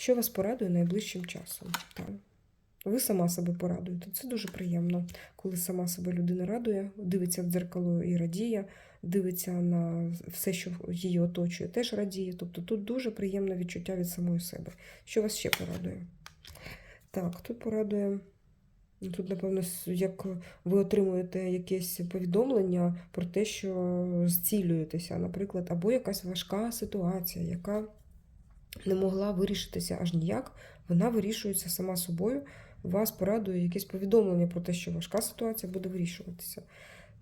Що вас порадує найближчим часом? Так. Ви сама себе порадуєте. Це дуже приємно, коли сама себе людина радує, дивиться в дзеркало і радіє, дивиться на все, що її оточує, теж радіє. Тобто тут дуже приємне відчуття від самої себе. Що вас ще порадує? Так, тут порадує. Тут, напевно, як ви отримуєте якесь повідомлення про те, що зцілюєтеся, наприклад, або якась важка ситуація, яка не могла вирішитися аж ніяк, вона вирішується сама собою. Вас порадує якесь повідомлення про те, що важка ситуація буде вирішуватися.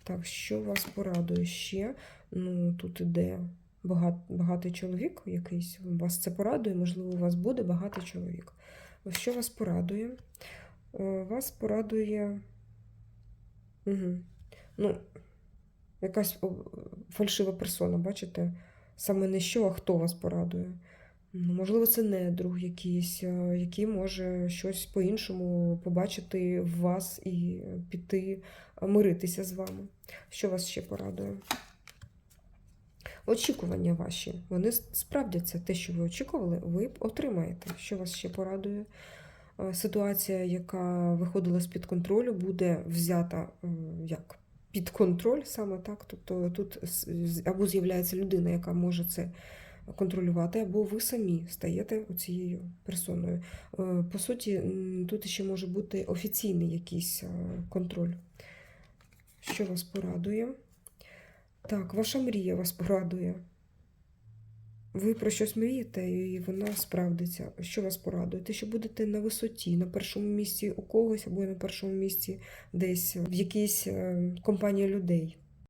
Так, що вас порадує ще? Ну, тут іде багат, багатий чоловік якийсь. Вас це порадує, можливо, у вас буде багатий чоловік. Що вас порадує? Е, Вас порадує. Угу. Ну, якась фальшива персона, бачите? Саме не що, а хто вас порадує. Ну, можливо, це не друг якийсь, який може щось по-іншому побачити в вас і піти миритися з вами. Що вас ще порадує? Очікування ваші, вони справдяться. Те, що ви очікували, ви отримаєте. Що вас ще порадує? Ситуація, яка виходила з-під контролю, буде взята як під контроль саме так. Тобто тут або з'являється людина, яка може це контролювати, або ви самі стаєте цією персоною. Е, По суті, тут ще може бути офіційний якийсь е, контроль. Що вас порадує? Так, ваша мрія вас порадує. Ви про щось мрієте, і вона справдиться. Що вас порадує? Те, що будете на висоті, на першому місці у когось, або на першому місці десь в якійсь е, компанії людей.